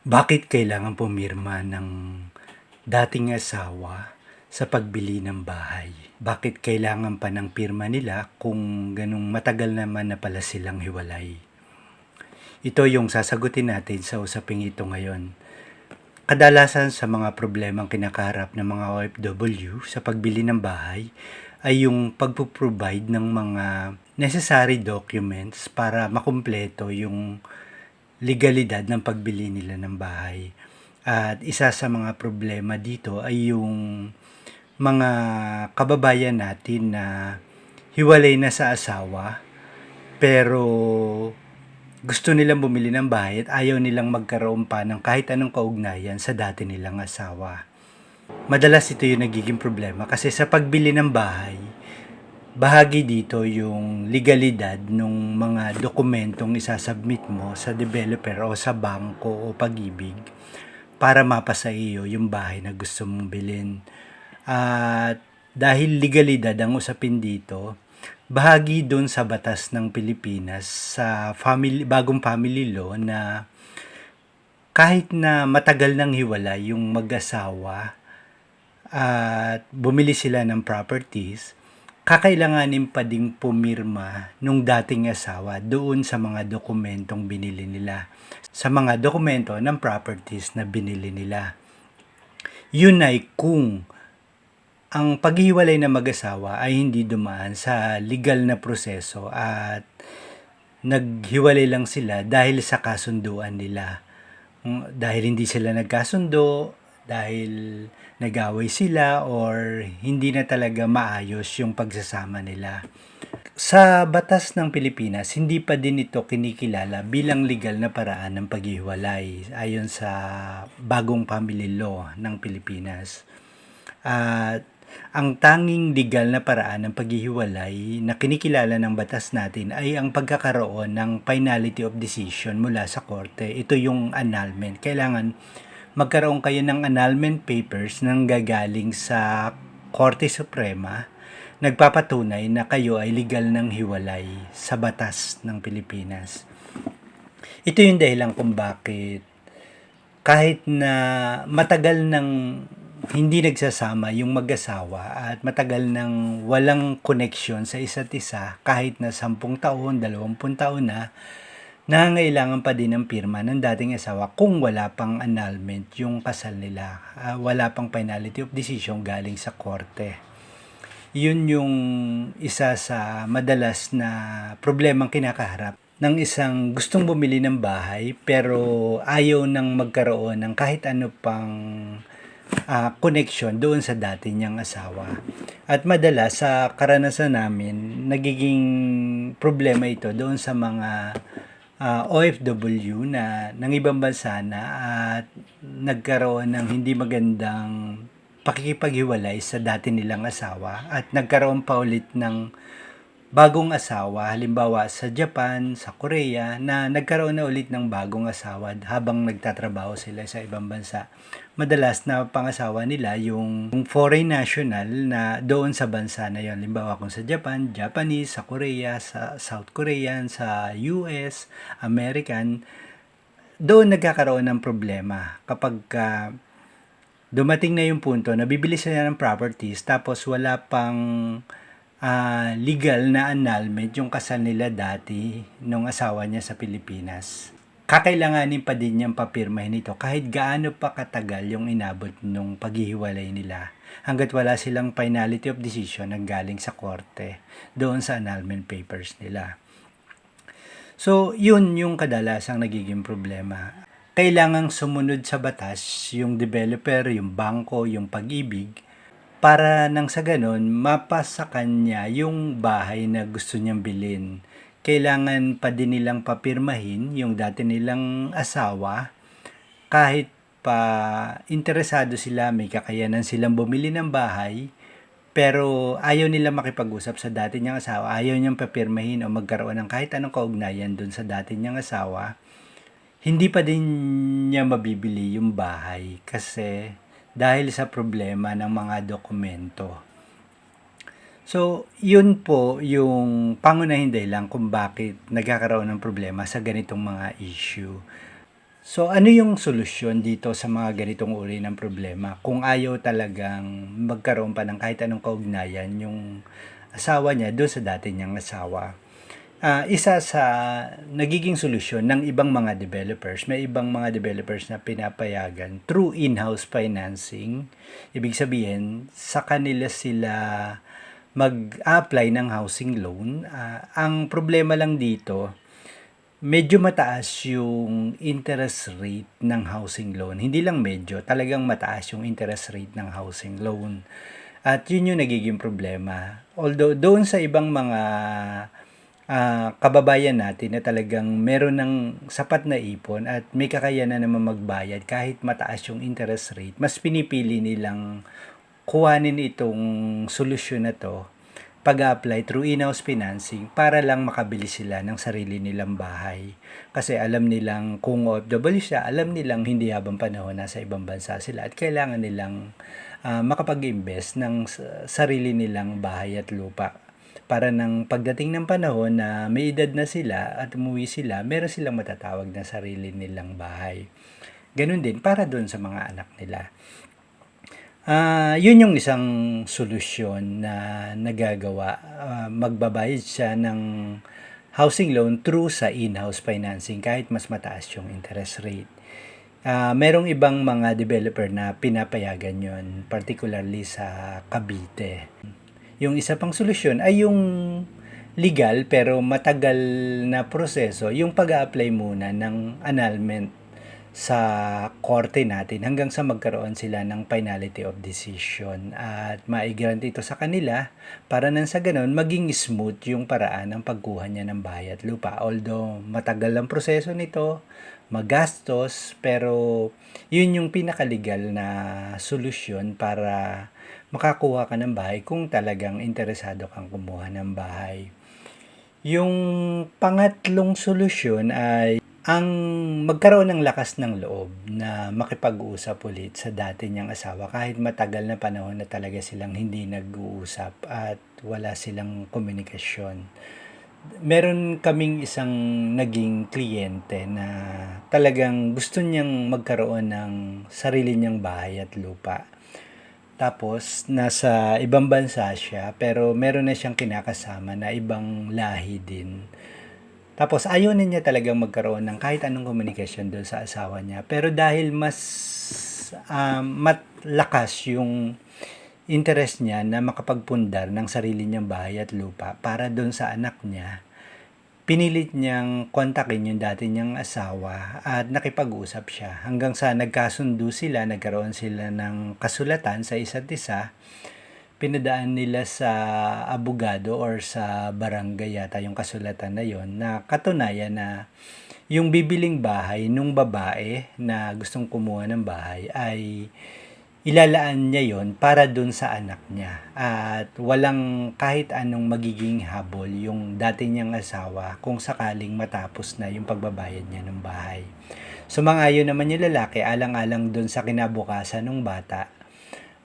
Bakit kailangan pumirma ng dating asawa sa pagbili ng bahay? Bakit kailangan pa ng pirma nila kung ganung matagal naman na pala silang hiwalay? Ito yung sasagutin natin sa usaping ito ngayon. Kadalasan sa mga problemang kinakaharap ng mga OFW sa pagbili ng bahay ay yung pagpo-provide ng mga necessary documents para makumpleto yung legalidad ng pagbili nila ng bahay. At isa sa mga problema dito ay yung mga kababayan natin na hiwalay na sa asawa pero gusto nilang bumili ng bahay at ayaw nilang magkaroon pa ng kahit anong kaugnayan sa dati nilang asawa. Madalas ito yung nagiging problema kasi sa pagbili ng bahay, bahagi dito yung legalidad ng mga dokumentong isasubmit mo sa developer o sa bangko o pag-ibig para mapasa iyo yung bahay na gusto mong bilhin. At dahil legalidad ang usapin dito, bahagi doon sa batas ng Pilipinas sa family bagong family law na kahit na matagal nang hiwalay yung mag-asawa at bumili sila ng properties, kakailanganin pa ding pumirma nung dating asawa doon sa mga dokumentong binili nila. Sa mga dokumento ng properties na binili nila. Yun ay kung ang paghiwalay ng mag-asawa ay hindi dumaan sa legal na proseso at naghiwalay lang sila dahil sa kasunduan nila. Mm, Dahil hindi sila nagkasundo, dahil nag-away sila or hindi na talaga maayos yung pagsasama nila. Sa batas ng Pilipinas, hindi pa din ito kinikilala bilang legal na paraan ng paghiwalay ayon sa bagong family law ng Pilipinas. At ang tanging legal na paraan ng paghihiwalay na kinikilala ng batas natin ay ang pagkakaroon ng finality of decision mula sa korte. Ito yung annulment. Kailangan magkaroon kayo ng annulment papers nang gagaling sa Korte Suprema nagpapatunay na kayo ay legal ng hiwalay sa batas ng Pilipinas. Ito yung dahilan kung bakit kahit na matagal nang hindi nagsasama yung mag-asawa at matagal nang walang connection sa isa't isa kahit na 10 taon, 20 taon na nangangailangan pa din ng pirma ng dating asawa kung wala pang annulment yung kasal nila. Ah, wala pang finality of decision galing sa korte. Yun yung isa sa madalas na problemang kinakaharap ng isang gustong bumili ng bahay pero ayaw nang magkaroon ng kahit ano pang ah, connection doon sa dati niyang asawa. At madalas sa karanasan namin, nagiging problema ito doon sa mga ah, OFW na ng ibang bansa na at nagkaroon ng hindi magandang pakikipaghiwalay sa dati nilang asawa. At nagkaroon pa ulit ng bagong asawa, halimbawa sa Japan, sa Korea, na nagkaroon na ulit ng bagong asawa habang nagtatrabaho sila sa ibang bansa. Madalas na pangasawa nila yung foreign national na doon sa bansa na yon. Halimbawa kung sa Japan, Japanese, sa Korea, sa South Korean, sa US, American, doon nagkakaroon ng problema kapag ka dumating na yung punto na bibili sila ng properties tapos wala pang ah, legal na annulment yung kasal nila dati nung asawa niya sa Pilipinas. Kakailanganin pa din niyang papirmahin ito kahit gaano pa katagal yung inabot nung paghihiwalay nila hanggat wala silang finality of decision na galing sa korte doon sa annulment papers nila. So, yun yung kadalasang nagiging problema. Kailangang sumunod sa batas yung developer, yung bangko, yung pag-ibig para nang sa ganon, mapasa kanya yung bahay na gusto niyang bilhin. Kailangan pa din nilang papirmahin yung dati nilang asawa. Kahit pa interesado sila, may kakayanan silang bumili ng bahay, pero ayaw nila makipag-usap sa dati niyang asawa, ayaw niyang papirmahin o magkaroon ng kahit anong kaugnayan dun sa dati niyang asawa, hindi pa din niya mabibili yung bahay kasi dahil sa problema ng mga dokumento. So, yun po yung pangunahing dahilan kung bakit nagkakaroon ng problema sa ganitong mga issue. So ano yung solusyon dito sa mga ganitong uri ng problema? Kung ayaw talagang magkaroon pa ng kahit anong kaugnayan yung asawa niya doon sa dati niyang asawa. Ah, isa sa nagiging solusyon ng ibang mga developers, may ibang mga developers na pinapayagan through in-house financing. Ibig sabihin, sa kanila sila mag-apply ng housing loan. Ah, ang problema lang dito, medyo mataas yung interest rate ng housing loan. Hindi lang medyo, talagang mataas yung interest rate ng housing loan. At yun yung nagiging problema. Although doon sa ibang mga ah, kababayan natin na talagang meron ng sapat na ipon at may kakayanan naman magbayad kahit mataas yung interest rate, mas pinipili nilang kuhanin itong solusyon na to pag-apply through in-house financing para lang makabili sila ng sarili nilang bahay. Kasi alam nilang kung OFW siya, alam nilang hindi habang panahon nasa ibang bansa sila at kailangan nilang ah, makapag-invest ng sa- sarili nilang bahay at lupa. Para ng pagdating ng panahon na may edad na sila at umuwi sila, meron silang matatawag na sarili nilang bahay. Ganun din para doon sa mga anak nila. Ah, yun yung isang solusyon na nagagawa. Ah, magbabayad siya ng housing loan through sa in-house financing kahit mas mataas yung interest rate. Ah, merong ibang mga developer na pinapayagan yon, particularly sa Cavite. Yung isa pang solusyon ay yung legal pero matagal na proseso, yung pag-apply muna ng annulment sa korte natin hanggang sa magkaroon sila ng finality of decision at maigrant ito sa kanila para nang sa ganun maging smooth yung paraan ng pagkuha niya ng bahay at lupa. Although matagal ang proseso nito, magastos, pero yun yung pinakalegal na solusyon para makakuha ka ng bahay kung talagang interesado kang kumuha ng bahay. Yung pangatlong solusyon ay ang magkaroon ng lakas ng loob na makipag-usap ulit sa dati niyang asawa kahit matagal na panahon na talaga silang hindi nag-uusap at wala silang komunikasyon. Meron kaming isang naging kliyente na talagang gusto niyang magkaroon ng sarili niyang bahay at lupa. Tapos, nasa ibang bansa siya, pero meron na siyang kinakasama na ibang lahi din. Tapos, na niya talagang magkaroon ng kahit anong komunikasyon doon sa asawa niya. Pero dahil mas um, matlakas yung interest niya na makapagpundar ng sarili niyang bahay at lupa para doon sa anak niya, pinilit niyang kontakin yung dati niyang asawa at nakipag-usap siya hanggang sa nagkasundo sila, nagkaroon sila ng kasulatan sa isa't isa pinadaan nila sa abogado or sa barangay yata yung kasulatan na yon na katunayan na yung bibiling bahay nung babae na gustong kumuha ng bahay ay ilalaan niya yon para dun sa anak niya at walang kahit anong magiging habol yung dati niyang asawa kung sakaling matapos na yung pagbabayad niya ng bahay. Sumangayon naman yung lalaki alang-alang dun sa kinabukasan ng bata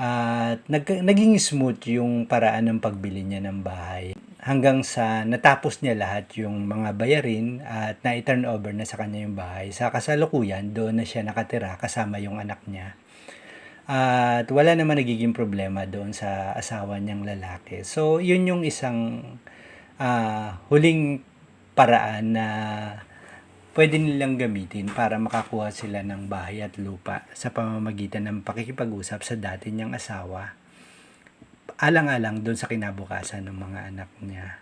at nag, naging smooth yung paraan ng pagbili niya ng bahay hanggang sa natapos niya lahat yung mga bayarin at na-turn over na sa kanya yung bahay. Sa kasalukuyan, doon na siya nakatira kasama yung anak niya. At wala naman nagiging problema doon sa asawa niyang lalaki. So, yun yung isang ah, huling paraan na pwede nilang gamitin para makakuha sila ng bahay at lupa sa pamamagitan ng pakikipag-usap sa dati niyang asawa. Alang-alang doon sa kinabukasan ng mga anak niya.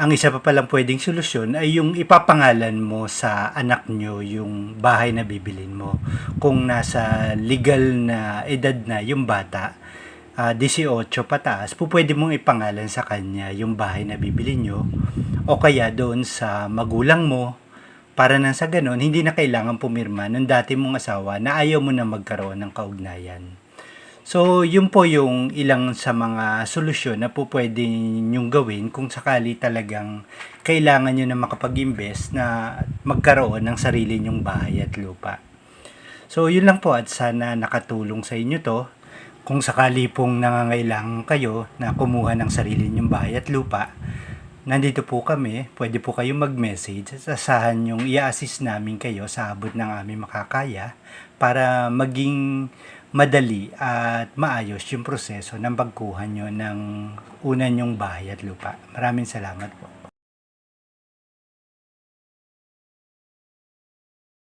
Ang isa pa palang pwedeng solusyon ay yung ipapangalan mo sa anak nyo yung bahay na bibilin mo. Kung nasa legal na edad na yung bata, ah, 18 pataas, po pwede mong ipangalan sa kanya yung bahay na bibili nyo o kaya doon sa magulang mo para nang sa ganon, hindi na kailangan pumirma ng dati mong asawa na ayaw mo na magkaroon ng kaugnayan. So, yun po yung ilang sa mga solusyon na po pwede nyong gawin kung sakali talagang kailangan nyo na makapag-invest na magkaroon ng sarili nyong bahay at lupa. So, yun lang po at sana nakatulong sa inyo to. Kung sakali pong nangangailangan kayo na kumuha ng sarili nyong bahay at lupa, nandito po kami. Pwede po kayo mag-message. Asahan yung i-assist namin kayo sa abot ng aming makakaya para maging madali at maayos yung proseso ng pagkuha nyo ng una nyong bahay at lupa. Maraming salamat po.